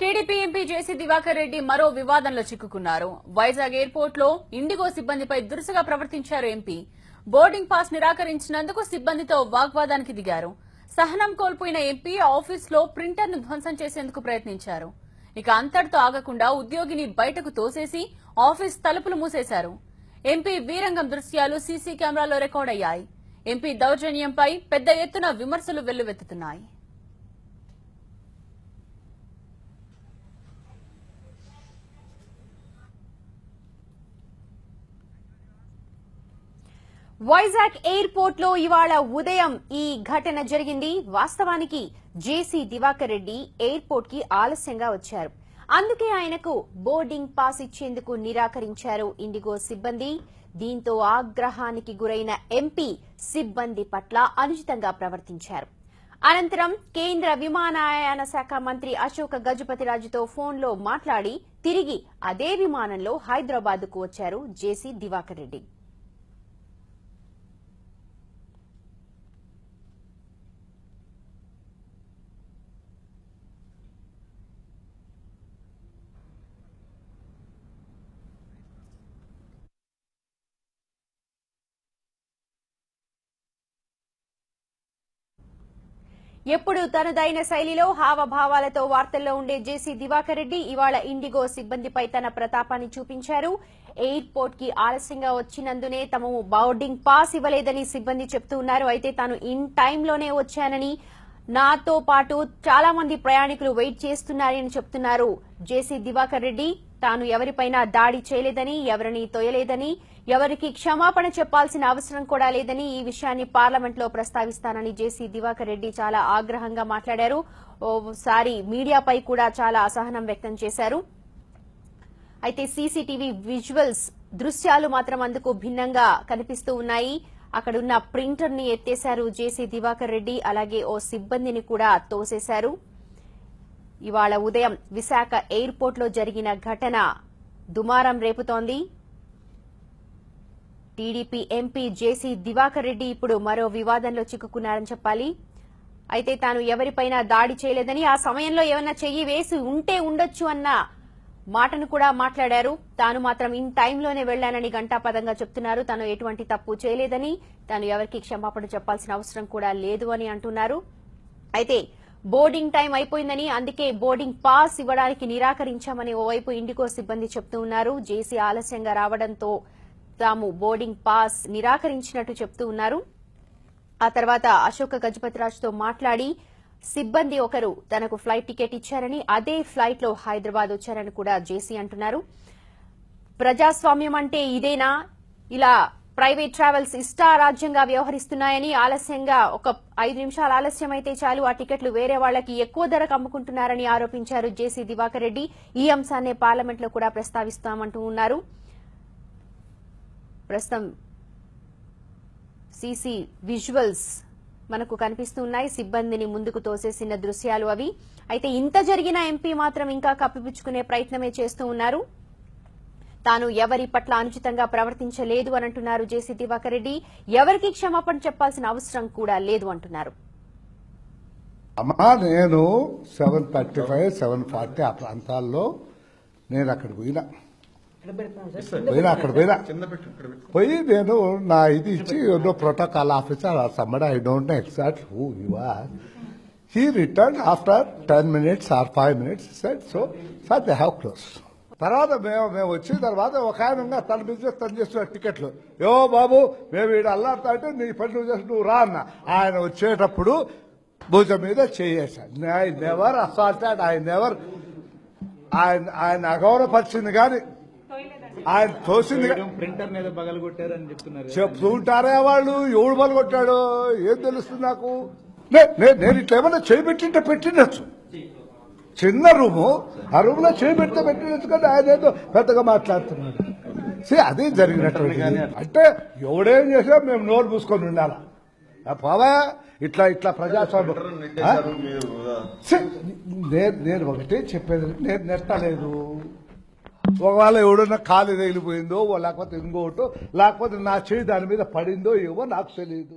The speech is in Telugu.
TDP MP J C Diwakar Reddy మరో వివాదంలో చిక్కుకున్నారు. వైజాగ్ ఎయిర్పోర్ట్లో ఇండిగో సిబ్బందిపై దురుసుగా ప్రవర్తించారు ఎంపీ. బోర్డింగ్ పాస్ నిరాకరించినందుకు సిబ్బందితో వాగ్వాదానికి దిగారు. సహనం కోల్పోయిన ఎంపీ ఆఫీస్లో ప్రింటర్ను ధ్వంసం చేసేందుకు ప్రయత్నించారు. ఇక అంతటితో ఆగకుండా ఉద్యోగిని బయటకు తోసేసి ఆఫీస్ తలుపులు మూసేశారు. ఎంపీ వీరంగం దృశ్యాలు సీసీ కెమెరాలో రికార్డయ్యాయి. ఎంపీ దౌర్జన్యంపై పెద్ద ఎత్తున విమర్శలు వెల్లువెత్తుతున్నాయి. వైజాగ్ ఎయిర్పోర్ట్లో ఇవాళ ఉదయం ఈ ఘటన జరిగింది. వాస్తవానికి జేసీ దివాకర్ రెడ్డి ఎయిర్పోర్ట్కి ఆలస్యంగా వచ్చారు. అందుకే ఆయనకు బోర్డింగ్ పాస్ ఇచ్చేందుకు నిరాకరించారు ఇండిగో సిబ్బంది. దీంతో ఆగ్రహానికి గురైన ఎంపీ సిబ్బంది పట్ల అనుచితంగా ప్రవర్తించారు. అనంతరం కేంద్ర విమానయాన శాఖ మంత్రి అశోక్ గజపతిరాజుతో ఫోన్లో మాట్లాడి తిరిగి అదే విమానంలో హైదరాబాద్కు వచ్చారు జేసీ దివాకర్ రెడ్డి. ఎప్పుడు తనదైన శైలిలో హావభావాలతో వార్తల్లో ఉండే జేసీ దివాకర్ రెడ్డి ఇవాళ ఇండిగో సిబ్బందిపై తన ప్రతాపాన్ని చూపించారు. ఎయిర్పోర్ట్కి ఆలస్యంగా వచ్చినందునే తమ బోర్డింగ్ పాస్ ఇవ్వలేదని సిబ్బంది చెప్తూ ఉన్నారు. అయితే తాను ఇన్ టైంలోనే వచ్చానని నాతో పాటు చాలా మంది ప్రయాణికులు వెయిట్ చేస్తున్నారని చెప్తున్నారు. జేసీ దివాకర్ రెడ్డి తాను ఎవరిపైనా దాడి చేయలేదని ఎవరిని తోయలేదని ఎవరికి క్షమాపణ చెప్పాల్సిన అవసరం కూడా లేదని ఈ విషయాన్ని పార్లమెంట్లో ప్రస్తావిస్తానని జేసీ దివాకర్ రెడ్డి చాలా ఆగ్రహంగా మాట్లాడారు. ఓసారి మీడియాపై కూడా చాలా అసహనం వ్యక్తం చేశారు. అయితే సీసీటీవీ విజువల్స్ దృశ్యాలు మాత్రం అందుకు భిన్నంగా కనిపిస్తూ ఉన్నాయి. అక్కడున్న ప్రింటర్ని ఎత్తేశారు జేసీ దివాకర్ రెడ్డి అలాగే ఓ సిబ్బందిని కూడా తోసేశారు. ఇవాళ ఉదయం విశాఖ ఎయిర్పోర్ట్లో జరిగిన ఘటన దుమారం రేపుతోంది. TDP MP J C Diwakar Reddy ఇప్పుడు మరో వివాదంలో చిక్కుకున్నారని చెప్పాలి. అయితే తాను ఎవరిపైనా దాడి చేయలేదని ఆ సమయంలో ఏమన్నా చెయ్యి వేసి ఉంటే ఉండొచ్చు అన్న మాటను కూడా మాట్లాడారు. తాను మాత్రం ఇన్ టైంలోనే వెళ్ళానని గంటాపదంగా చెప్తున్నారు. తాను ఎటువంటి తప్పు చేయలేదని తాను ఎవరికి క్షమాపణ చెప్పాల్సిన అవసరం కూడా లేదు అని అంటున్నారు. అయితే బోర్డింగ్ టైం అయిపోయిందని అందుకే బోర్డింగ్ పాస్ ఇవ్వడానికి నిరాకరించామని ఓవైపు ఇండిగో సిబ్బంది చెప్తూ ఉన్నారు. జేసీ ఆలస్యంగా రావడంతో తాము బోర్డింగ్ పాస్ నిరాకరించినట్టు చెప్తూ ఉన్నారు. ఆ తర్వాత అశోక్ గజపతిరాజుతో మాట్లాడి సిబ్బంది ఒకరు తనకు ఫ్లైట్ టికెట్ ఇచ్చారని అదే ఫ్లైట్లో హైదరాబాద్ వచ్చారని కూడా జేసీ అంటున్నారు. ప్రజాస్వామ్యం అంటే ఇదేనా? ఇలా ప్రైవేట్ ట్రావెల్స్ ఇష్టారాజ్యంగా వ్యవహరిస్తున్నాయని ఆలస్యంగా ఒక ఐదు నిమిషాలు ఆలస్యం అయితే చాలు ఆ టికెట్లు వేరే వాళ్ళకి ఎక్కువ ధరకు అమ్ముకుంటున్నారని ఆరోపించారు జేసీ దివాకర్ రెడ్డి. ఈ అంశాన్ని పార్లమెంట్లో కూడా ప్రస్తావిస్తామంటూ ఉన్నారు. ప్రస్తుతం సీసీ విజువల్స్ మనకు కనిపిస్తున్నాయి. సిబ్బందిని ముందుకు తోసేసిన దృశ్యాలు అవి. అయితే ఇంత జరిగిన ఎంపీ మాత్రం ఇంకా కప్పిపుచ్చుకునే ప్రయత్నమే చేస్తూ ఉన్నారు. తాను ఎవరి పట్ల అనుచితంగా ప్రవర్తించలేదు అని అంటున్నారు జేసీ దివాకర్ రెడ్డి. ఎవరికి క్షమాపణ చెప్పాల్సిన అవసరం కూడా లేదు అంటున్నారు. అమ్మా నేను seven thirty five seven forty ఆ ప్రాంతాల్లో నేను అక్కడికి పోయినా. పోయినా అక్కడ పోయినా పోయి నేను నా ఇది ఇచ్చి no protocol officer summoned I don't know exact who you are he return after ten minutes or five minutes set so sir they have close తర్వాత మేము మేము వచ్చిన తర్వాత ఒక ఆయన తన బిజినెస్ తను చేస్తున్న టికెట్లు యో బాబు మేము ఈడ అల్లాడుతా అంటే నీ పని నువ్వు చేసి నువ్వు రా అన్న. ఆయన వచ్చేటప్పుడు భుజం మీద చేయేశాడు. I never assaulted I never ఆయన ఆయన అగౌరవపరిచింది కానీ ఆయన తోసింది ప్రింటర్ మీద పగలు కొట్టారని చెప్తున్నారు చెప్తూ ఉంటారే వాళ్ళు ఎవడు బలు కొట్టాడు ఏం తెలుస్తుంది నాకు? నే- నే- నేను ఇట్లా ఏమన్నా చేయబెట్టింటే పెట్టిండొచ్చు. చిన్న రూము ఆ రూమ్లో చేయబెడితే పెట్టినచ్చు కానీ ఆయన ఏదో పెద్దగా మాట్లాడుతున్నాడు. సే అది జరిగినటువంటి అంటే ఎవడేం చేసినా మేము నోరు మూసుకొని ఉండాలా. ఆ పోవా ఇట్లా ఇట్లా ప్రజాస్వామ్యం. నేను ఒకటే చెప్పేది నేను నెట్టలేదు. ఒకవేళ ఎవడన్నా కాలు తగిలిపోయిందో లేకపోతే ఇంకోటో లేకపోతే నా చేయి దాని మీద పడిందో ఏవో నాకు తెలియదు